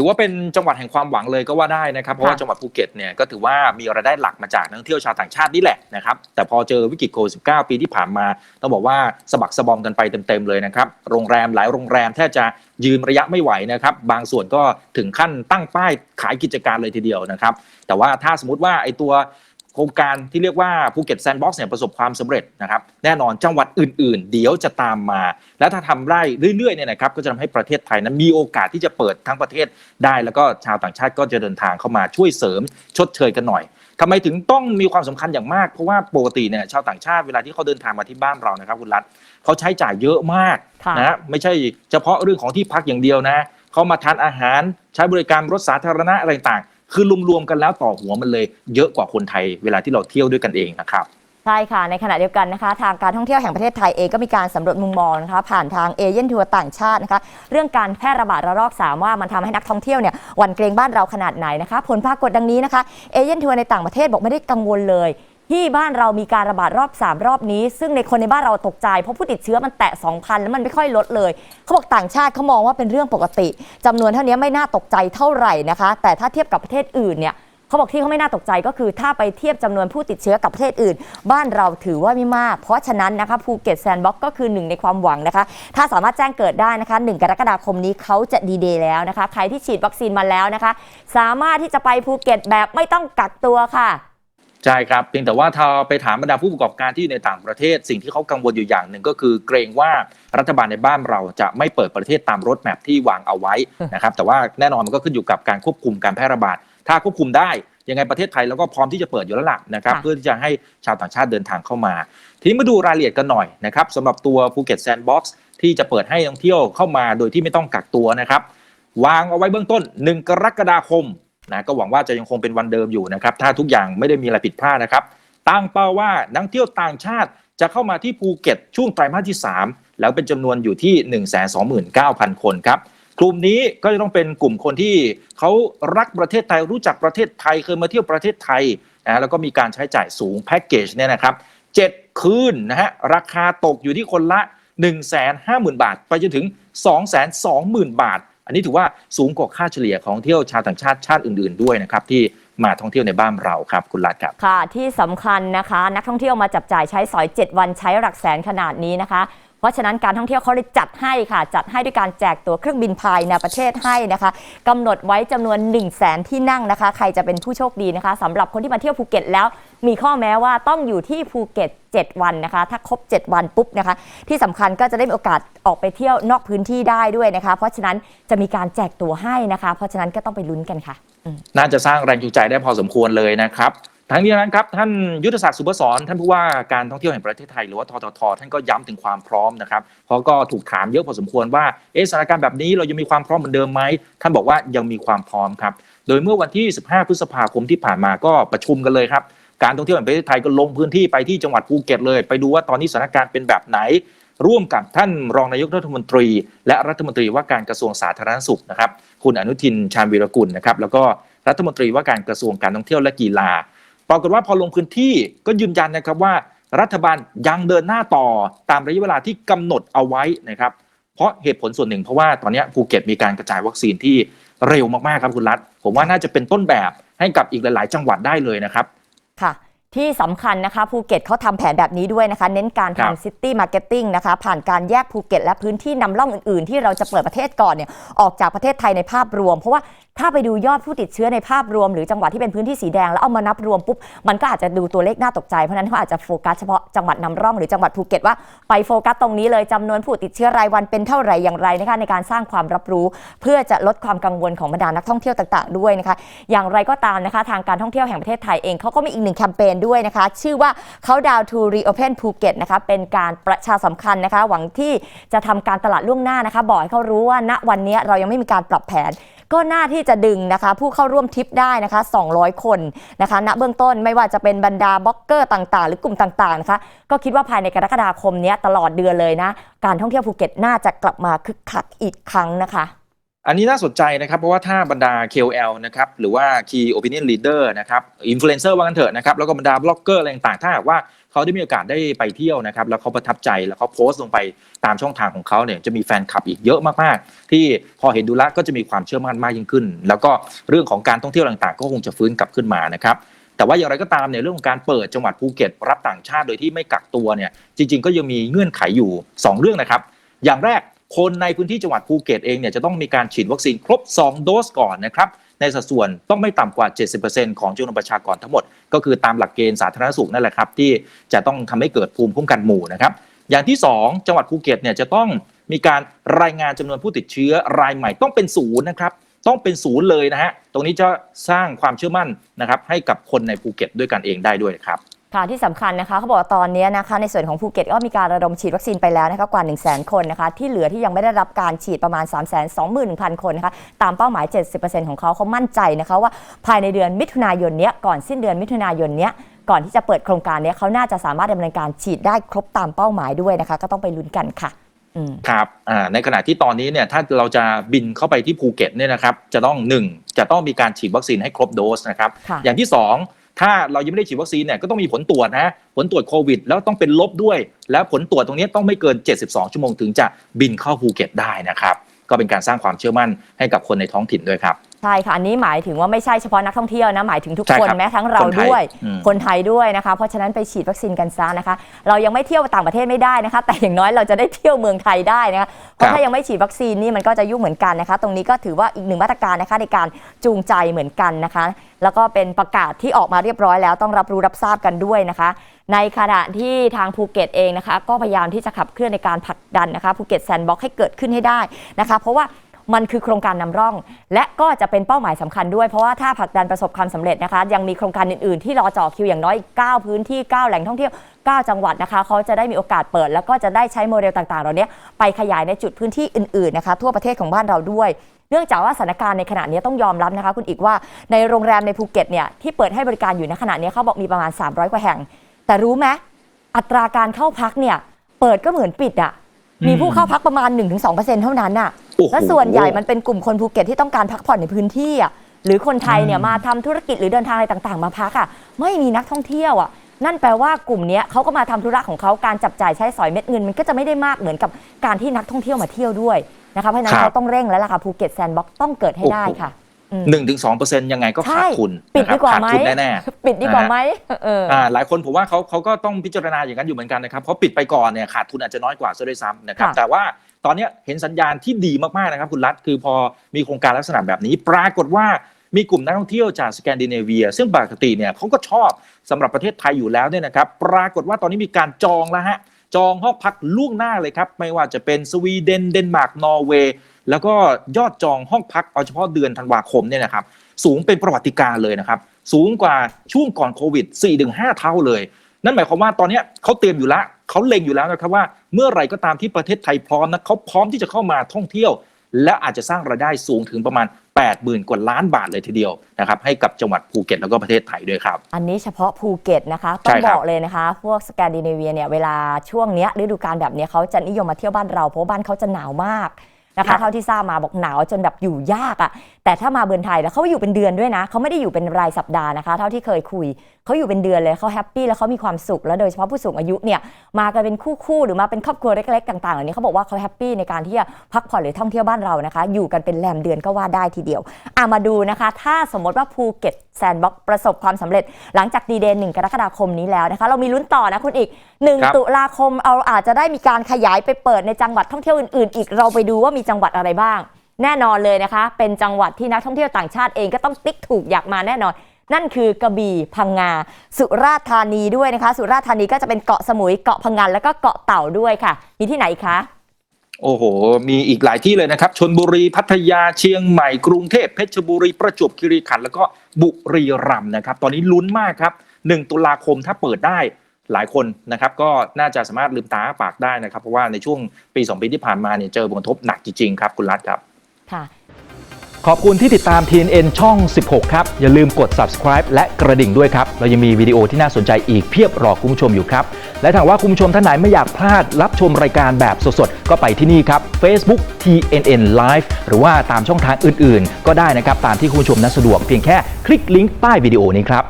ถือว่าเป็นจังหวัดแห่งความหวังเลยก็ว่าได้นะครับ เพราะว่าจังหวัดภูเก็ตเนี่ยก็ถือว่ามีรายได้หลักมาจากนักท่องเที่ยวชาวต่างชาตินี่แหละนะครับ แต่พอเจอวิกฤตโควิด -19 ปีที่ผ่านมา ต้องบอกว่าสะบักสะบอมกันไปเต็มๆเลยนะครับ โรงแรมหลายโรงแรมแทบจะยืนระยะไม่ไหวนะครับ บางส่วนก็ถึงขั้นตั้งป้ายขายกิจการเลยทีเดียวนะครับ แต่ว่าถ้าสมมติว่าไอ้ตัวโครงการที่เรียกว่าภูเก็ตแซนด์บ็อกซ์เนี่ยประสบความสำเร็จนะครับแน่นอนจังหวัดอื่น ๆ เดี๋ยวจะตามมา และถ้าทำได้เรื่อยๆเนี่ยนะครับก็จะทำให้ประเทศไทยนั้นมีโอกาสที่จะเปิดทั้งประเทศได้ แล้วก็ชาวต่างชาติก็จะเดินทางเข้ามาช่วยเสริมชดเชยกันหน่อยทำไมถึงต้องมีความสำคัญอย่างมาก เพราะว่าปกติเนี่ยชาวต่างชาติเวลาที่เขาเดินทางมาที่บ้านเรานะครับคุณรัฐเขาใช้จ่ายเยอะมากค่ะนะไม่ใช่เฉพาะเรื่องของที่พักอย่างเดียวนะเขามาทานอาหารใช้บริการรถสาธารณะอะไรต่างๆ คือรวมๆกันแล้วต่อหัวมันเลย เยอะกว่าคนไทยเวลาที่เราเที่ยวด้วยกันเองนะครับ ใช่ค่ะ ในขณะเดียวกันนะคะ ทางการท่องเที่ยวแห่งประเทศไทยเองก็มีการสำรวจมุมมองนะคะ ผ่านทางเอเย่นทัวร์ต่างชาตินะคะ เรื่องการแพร่ระบาดระลอกสามว่ามันทำให้นักท่องเที่ยวเนี่ยหวั่นเกรงบ้านเราขนาดไหนนะคะ ผลปรากฏดังนี้นะคะเอเย่นทัวร์ในต่างประเทศบอกไม่ได้กังวลเลย ที่บ้านเรามีการระบาดรอบ 3 รอบนี้ ซึ่งในคนในบ้านเราตกใจ เพราะผู้ติดเชื้อมันแตะ 2,000 แล้วมันไม่ค่อยลดเลย เขาบอกต่างชาติเขามองว่าเป็นเรื่องปกติจำนวนเท่านี้ไม่น่าตกใจเท่าไหร่นะคะ แต่ถ้าเทียบกับประเทศอื่นเนี่ยเขาบอกที่เขาไม่น่าตกใจก็คือ ถ้าไปเทียบจำนวนผู้ติดเชื้อกับประเทศอื่น บ้านเราถือว่าไม่มาก เพราะฉะนั้นนะคะภูเก็ตแซนด์บ็อกก็คือหนึ่งในความหวังนะคะ ถ้าสามารถแจ้งเกิดได้นะคะ 1 กรกฎาคมนี้เขาจะดีเดย์แล้วนะคะ ใครที่ฉีดวัคซีนมาแล้วนะคะ สามารถที่จะไปภูเก็ตแบบไม่ต้องกักตัวค่ะ ใช่ครับเพียงแต่ว่าถ้าไปถามบรรดาผู้ประกอบการที่อยู่ในต่างประเทศ สิ่งที่เขากังวลอยู่อย่างหนึ่งก็คือเกรงว่ารัฐบาลในบ้านเราจะไม่เปิดประเทศตามรถแมพที่วางเอาไว้นะครับแต่ว่าแน่นอนมันก็ขึ้นอยู่กับการควบคุมการแพร่ระบาด ถ้าควบคุมได้ยังไงประเทศไทยเราก็พร้อมที่จะเปิดอยู่แล้วล่ะนะครับค่ะเพื่อที่จะให้ชาวต่างชาติเดินทางเข้ามา ทีนี้มาดูรายละเอียดกันหน่อยนะครับสำหรับตัวภูเก็ตแซนด์บ็อกซ์ที่จะเปิดให้นักท่องเที่ยวเข้ามาโดยที่ไม่ต้องกักตัวนะครับวางเอาไว้เบื้องต้น 1 กรกฎาคม นะก็หวังว่าจะยังคงเป็นวันเดิมอยู่นะครับ ถ้าทุกอย่างไม่ได้มีอะไรผิดพลาดนะครับ ตั้งเป้าว่านักเที่ยวต่างชาติจะเข้ามาที่ภูเก็ตช่วงไตรมาสที่ 3 แล้วเป็นจำนวนอยู่ที่ 129,000 คนครับกลุ่มนี้ก็จะต้องเป็นกลุ่มคนที่เขารักประเทศไทยรู้จักประเทศไทยเคยมาเที่ยวประเทศไทยนะแล้วก็มีการใช้จ่ายสูงแพ็กเกจเนี่ยนะครับ7คืนนะฮะราคาตกอยู่ที่คนละ 150,000 บาท ไปจนถึง 220,000 บาท อันนี้ถือว่าสูงกว่าค่าเฉลี่ยของเที่ยวชาวต่างชาติชาติอื่น ๆด้วยนะครับที่มาท่องเที่ยวในบ้านเราครับคุณรัฐครับ ค่ะ ที่สำคัญนะคะ นักท่องเที่ยวมาจับจ่ายใช้สอย 7 วันใช้หลักแสนขนาดนี้นะคะ เพราะฉะนั้นการท่องเที่ยวเขาได้จัดให้ค่ะ จัดให้ด้วยการแจกตั๋วเครื่องบินภายในประเทศให้นะคะกำหนดไว้จำนวน1 0 0 0 0แสนที่นั่งนะคะ ใครจะเป็นผู้โชคดีนะคะสำหรับคนที่มาเที่ยวภูเก็ตแล้ว มีข้อแม้ว่าต้องอยู่ที่ภูเก็ต7 วันนะคะ ถ้าครบ 7 วันปุ๊บนะคะ ที่สำคัญก็จะได้มีโอกาสออกไปเที่ยวนอกพื้นที่ได้ด้วยนะคะ เพราะฉะนั้นจะมีการแจกตั๋วให้นะคะ เพราะฉะนั้นก็ต้องไปลุ้นกันค่ะ น่าจะสร้างแรงจูงใจได้พอสมควรเลยนะครับ ทั้งนี้นั้นครับท่านยุทธศักดิ์สุปสรท่านผู้ว่าการท่องเที่ยวแห่งประเทศไทยหรือว่าทททท่านก็ย้ำถึงความพร้อมนะครับเพราะก็ถูกถามเยอะพอสมควรว่าเอสถานการณ์แบบนี้เรายังมีความพร้อมเหมือนเดิมไหมท่านบอกว่ายังมีความพร้อมครับ โดยเมื่อวันที่ 15 พฤษภาคมที่ผ่านมาก็ประชุมกันเลยครับการท่องเที่ยวแห่งประเทศไทยก็ลงพื้นที่ไปที่จังหวัดภูเก็ตเลย ไปดูว่าตอนนี้สถานการณ์เป็นแบบไหน ร่วมกับท่านรองนายกรัฐมนตรี และรัฐมนตรีว่าการกระทรวงสาธารณสุขนะครับคุณอนุทินชาญวีรกุลนะครับแล้วก็รัฐมนตรีว่าการกระทรวงการท่องเที่ยวและกีฬา ปรากฏว่าพอลงพื้นที่ก็ยืนยันนะครับว่ารัฐบาลยังเดินหน้าต่อตามระยะเวลาที่กำหนดเอาไว้นะครับ เพราะเหตุผลส่วนหนึ่งเพราะว่าตอนนี้ภูเก็ตมีการกระจายวัคซีนที่เร็วมากๆครับคุณรัฐ ผมว่าน่าจะเป็นต้นแบบให้กับอีกหลาย ๆ จังหวัดได้เลยนะครับ ค่ะ ที่สำคัญนะคะภูเก็ตเขาทำแผนแบบนี้ด้วยนะคะ เน้นการครับ ทำซิตี้มาร์เก็ตติ้งนะคะผ่านการแยกภูเก็ตและพื้นที่นำร่องอื่นๆ ที่เราจะเปิดประเทศก่อนเนี่ยออกจากประเทศไทยในภาพรวม เพราะว่าถ้าไปดูยอดผู้ติดเชื้อในภาพรวม หรือจังหวัดที่เป็นพื้นที่สีแดงแล้วเอามานับรวมปุ๊บมันก็อาจจะดูตัวเลขน่าตกใจเพราะฉะนั้นเขาอาจจะโฟกัสเฉพาะจังหวัดนำร่องหรือจังหวัดภูเก็ตว่าไปโฟกัสตรงนี้เลยจำนวนผู้ติดเชื้อรายวันเป็นเท่าไหร่อย่างไรนะคะในการสร้างความรับรู้ เพื่อจะลดความกังวลของบรรดานักท่องเที่ยวต่าง ๆ ด้วยนะคะ อย่างไรก็ตามนะคะ ทางการท่องเที่ยวแห่งประเทศไทยเองเขาก็มีอีกหนึ่งแคมเปญด้วยนะคะ ชื่อว่าเขาดาวทูรีโอเพนภูเก็ตนะคะเป็นการประชาสัมพันธ์นะคะ หวังที่จะทำการตลาดล่วงหน้านะคะ บอกให้เขารู้ว่าณวันนี้เรายังไม่มีการปรับแผนก็น่าที่จะดึงนะคะ ผู้เข้าร่วมทริปได้นะคะ 200 คนนะคะ ณเบื้องต้นไม่ว่าจะเป็นบรรดาบล็อกเกอร์ต่างๆ หรือกลุ่มต่างๆนะคะก็คิดว่าภายในกรกฎาคมนี้ตลอดเดือนเลยนะ การท่องเที่ยวภูเก็ตน่าจะกลับมาคึกคักอีกครั้งนะคะ อันนี้น่าสนใจนะครับ เพราะว่าถ้าบรรดา KOL นะครับหรือว่า Key Opinion Leader นะครับ Influencer ว่ากันเถอะนะครับแล้วก็บรรดาบล็อกเกอร์อะไรต่างๆถ้าหากว่าเขาได้มีโอกาสได้ไปเที่ยวนะครับแล้วเขาประทับใจแล้วเขาโพสต์ลงไปตามช่องทางของเขาเนี่ยจะมีแฟนคลับอีกเยอะมากๆ ที่พอเห็นดูลวก็จะมีความเชื่อมั่นมากยิ่งขึ้น แล้วก็เรื่องของการท่องเที่ยวต่างๆ ก็คงจะฟื้นกลับขึ้นมานะครับแต่ว่าอย่างไรก็ตามเนี่ยเรื่องของการเปิดจังหวัดภูเก็ต รับต่างชาติโดยที่ไม่กักตัวเนี่ยจริง ๆ ก็ยังมีเงื่อนไขอยู่สองเรื่องนะครับอย่างแรก คนในพื้นที่จังหวัดภูเก็ตเองเนี่ยจะต้องมีการฉีดวัคซีนครบ 2 โดสก่อนนะครับในสัดส่วนต้องไม่ต่ำกว่า 70%ของจำนวนประชากรทั้งหมด ก็คือตามหลักเกณฑ์สาธารณสุขนั่นแหละครับที่จะต้องทำให้เกิดภูมิคุ้มกันหมู่นะครับอย่างที่ 2 จังหวัดภูเก็ตเนี่ยจะต้องมีการรายงานจำนวนผู้ติดเชื้อรายใหม่ต้องเป็นศูนย์นะครับต้องเป็นศูนย์เลยนะฮะตรงนี้จะสร้างความเชื่อมั่นนะครับให้กับคนในภูเก็ตด้วยกันเองได้ด้วยครับ ค่ะที่สำคัญนะคะเขาบอกว่าตอนนี้นะคะในส่วนของภูเก็ตก็มีการระดมฉีดวัคซีนไปแล้วนะคะกว่า 1 0 0 0 0แคนนะคะที่เหลือที่ยังไม่ได้รับการฉีดประมาณ 3 2 1 0 0 0 คนนะคะตามเป้าหมาย 70%ของเขาเขามั่นใจนะคะว่าภายในเดือนมิถุนายนเนี้ยก่อนสิ้นเดือนมิถุนายนเนี้ยก่อนที่จะเปิดโครงการเนี้ยเขาน่าจะสามารถดำเนินการฉีดได้ครบตามเป้าหมายด้วยนะคะ ก็ต้องไปลุ้นกันค่ะอืมครับอ่าในขณะที่ตอนนี้เนี่ยถ้าเราจะบินเข้าไปที่ภูเก็ตเนี่ยนะครับจะต้องหนึ่งจะต้องมีการฉีดวัคซีนให้ครบโดสนะครับค่ะอย่างที่สอง ถ้าเรายังไม่ได้ฉีดวัคซีนเนี่ยก็ต้องมีผลตรวจนะผลตรวจโควิด แล้วต้องเป็นลบด้วย แล้วผลตรวจตรงนี้ต้องไม่เกิน 72 ชั่วโมงถึงจะบินเข้าภูเก็ตได้นะครับก็เป็นการสร้างความเชื่อมั่นให้กับคนในท้องถิ่นด้วยครับ ใช่ค่ะอันนี้หมายถึงว่าไม่ใช่เฉพาะนักท่องเที่ยวนะหมายถึงทุกใช่คนครับแม้ทั้งเราคนไทยด้วย อืม คนไทยด้วยนะคะ เพราะฉะนั้นไปฉีดวัคซีนกันซะนะคะ เรายังไม่เที่ยวต่างประเทศไม่ได้นะคะ แต่อย่างน้อยเราจะได้เที่ยวเมืองไทยได้นะคะเพราะถ้ายังไม่ฉีดวัคซีนนี่มันก็จะยุ่งเหมือนกันนะคะ ตรงนี้ก็ถือว่าอีกหนึ่งมาตรการนะคะในการจูงใจเหมือนกันนะคะ แล้วก็เป็นประกาศที่ออกมาเรียบร้อยแล้วต้องรับรู้รับทราบกันด้วยนะคะ ในขณะที่ทางภูเก็ตเองนะคะ ก็พยายามที่จะขับเคลื่อนในการผลักดันนะคะภูเก็ตแซนด์บ็อกให้เกิดขึ้นให้ได้นะคะ เพราะว่า มันคือโครงการนำร่อง และก็จะเป็นเป้าหมายสำคัญด้วยเพราะว่าถ้าผลักดันประสบความสำเร็จนะคะ ยังมีโครงการอื่นๆ ที่รอจ่อคิวอย่างน้อยอีก9พื้นที่ 9 แหล่งท่องเที่ยว 9 จังหวัดนะคะเขาจะได้มีโอกาสเปิด แล้วก็จะได้ใช้โมเดลต่างๆเหล่านี้ไปขยายในจุดพื้นที่อื่นๆนะคะทั่วประเทศของบ้านเราด้วยเนื่องจากว่าสถานการณ์ในขณะนี้ต้องยอมรับนะคะ คุณอีกว่าในโรงแรมในภูเก็ตเนี่ยที่เปิดให้บริการอยู่ในขณะนี้เขาบอกมีประมาณ 300 กว่าแห่ง แต่รู้ไหมอัตราการเข้าพักเนี่ยเปิดก็เหมือนปิดอะมีผู้เข้าพักประมาณ 1-2%เท่านั้นน่ะ และส่วนใหญ่มันเป็นกลุ่มคนภูเก็ตที่ต้องการพักผ่อนในพื้นที่อะหรือคนไทยเนี่ยอืมมาทำธุรกิจหรือเดินทางอะไรต่างๆ มาพักอะไม่มีนักท่องเที่ยวอะนั่นแปลว่ากลุ่มเนี้ยเขาก็มาทำธุระของเขาการจับจ่ายใช้สอยเม็ดเงิน มันก็จะไม่ได้มากเหมือนกับการที่นักท่องเที่ยวมาเที่ยวด้วยนะคะเพราะฉะนั้นครับเขาต้องเร่งแล้วล่ะค่ะภูเก็ตแซนด์บ็อกต้องเกิดให้ได้ค่ะอืมหนึ่งถึงสองเปอร์เซ็นต์ยังไงก็ขาดใช่ทุนปิดนะครับดีกว่าขาดไหมทุนแน่ปิดดีกว่าไหมเออๆอ่าหลายคนผมว่าเขาเขาก็ต้องพิจารณาอย่างนั้นอยู่เหมือนกันนะครับเพราะปิดไปก่อนเนี่ยขาดทุนอาจจะน้อยกว่าซะด้วยซ้ำนะครับค่ะแต่ว่า ตอนนี้เห็นสัญญาณที่ดีมากๆนะครับคุณรัฐคือพอมีโครงการลักษณะแบบนี้ ปรากฏว่ามีกลุ่มนักท่องเที่ยวจากสแกนดิเนเวีย ซึ่งปกติเนี่ยเขาก็ชอบสำหรับประเทศไทยอยู่แล้วเนี่ยนะครับ ปรากฏว่าตอนนี้มีการจองแล้วฮะจองห้องพักล่วงหน้าเลยครับ ไม่ว่าจะเป็นสวีเดนเดนมาร์กนอร์เวย์แล้วก็ยอดจองห้องพักเอาเฉพาะเดือนธันวาคมเนี่ยนะครับสูงเป็นประวัติการ์เลยนะครับสูงกว่าช่วงก่อนโควิด4-5 เท่าเลย นั่นหมายความว่าตอนนี้เขาเตรียมอยู่แล้ว เขาเล็งอยู่แล้วนะครับว่าเมื่อไหรก็ตามที่ประเทศไทยพร้อมนะเขาพร้อมที่จะเข้ามาท่องเที่ยว และอาจจะสร้างรายได้สูงถึงประมาณ 80,000 กว่าล้านบาทเลยทีเดียวนะครับให้กับจังหวัดภูเก็ตแล้วก็ประเทศไทยด้วยครับ อันนี้เฉพาะภูเก็ตนะคะใช่ต้องครับ บอกเลยนะคะ พวกสแกนดิเนเวียเนี่ยเวลาช่วงเนี้ยฤดูกาลแบบเนี้ยเขาจะนิยมมาเที่ยวบ้านเราเพราะว่าบ้านเขาจะหนาวมาก นะครัคะบเท่าที่ทราบมาบอกหนาวจนแบบอยู่ยากอะ่ะ แต่ถ้ามาเมืองไทยแล้วเขาอยู่เป็นเดือนด้วยนะเขาไม่ได้อยู่เป็นรายสัปดาห์นะคะ เท่าที่เคยคุยเขาอยู่เป็นเดือนเลยเขาแฮปปี้แล้วเขามีความสุขแล้วโดยเฉพาะผู้สูงอายุเนี่ยมากันเป็นคู่ๆหรือมาเป็นครอบครัวเล็กๆต่างๆเหล่านี้เขาบอกว่าเขาแฮปปี้ในการที่จะพักผ่อนหรือท่องเที่ยวบ้านเรานะคะ อยู่กันเป็นแรมเดือนก็ว่าได้ทีเดียวอะมาดูนะคะ ถ้าสมมติว่าภูเก็ตแซนด์บ็อกประสบความสำเร็จ หลังจากดีเดย์หนึ่งกรกฎาคมนี้แล้วนะคะ เรามีลุ้นต่อนะคุณอีกครับ1ตุลาคมเราอาจจะได้มีการขยายไปเปิดในจังหวัดท่องเที่ยวอื่นๆ อีกเราไปดูว่ามีจังหวัดอะไรบ้าง แน่นอนเลยนะคะ เป็นจังหวัดที่นักท่องเที่ยวต่างชาติเองก็ต้องติ๊กถูกอยากมาแน่นอน นั่นคือกระบี่พังงา สุราษฎร์ธานีด้วยนะคะ สุราษฎร์ธานีก็จะเป็นเกาะสมุยเกาะพังงานแล้วก็เกาะเต่าด้วยค่ะ มีที่ไหนคะโอ้โห มีอีกหลายที่เลยนะครับ ชนบุรี พัทยา เชียงใหม่ กรุงเทพ เพชรบุรี ประจวบคีรีขันธ์ แล้วก็บุรีรัมย์นะครับ ตอนนี้ลุ้นมากครับ 1 ตุลาคมถ้าเปิดได้ หลายคนนะครับก็น่าจะสามารถลืมตาอ้าปากได้นะครับ เพราะว่าในช่วงปี2ปีที่ผ่านมาเนี่ยเจอผลกระทบหนักจริงๆครับคุณรัฐครับค่ะขอบคุณที่ติดตาม TNN ช่อง 16 ครับ อย่าลืมกด subscribe และกระดิ่งด้วยครับ เรายังมีวิดีโอที่น่าสนใจอีกเพียบรอคุณผู้ชมอยู่ครับ และถ้าหากว่าคุณผู้ชมท่านไหนไม่อยากพลาดรับชมรายการแบบสดๆ ก็ไปที่นี่ครับ Facebook TNN Live หรือว่าตามช่องทางอื่นๆ ก็ได้นะครับ ตามที่คุณผู้ชมนั้นสะดวกเพียงแค่คลิกลิงก์ใต้วิดีโอนี้ครับ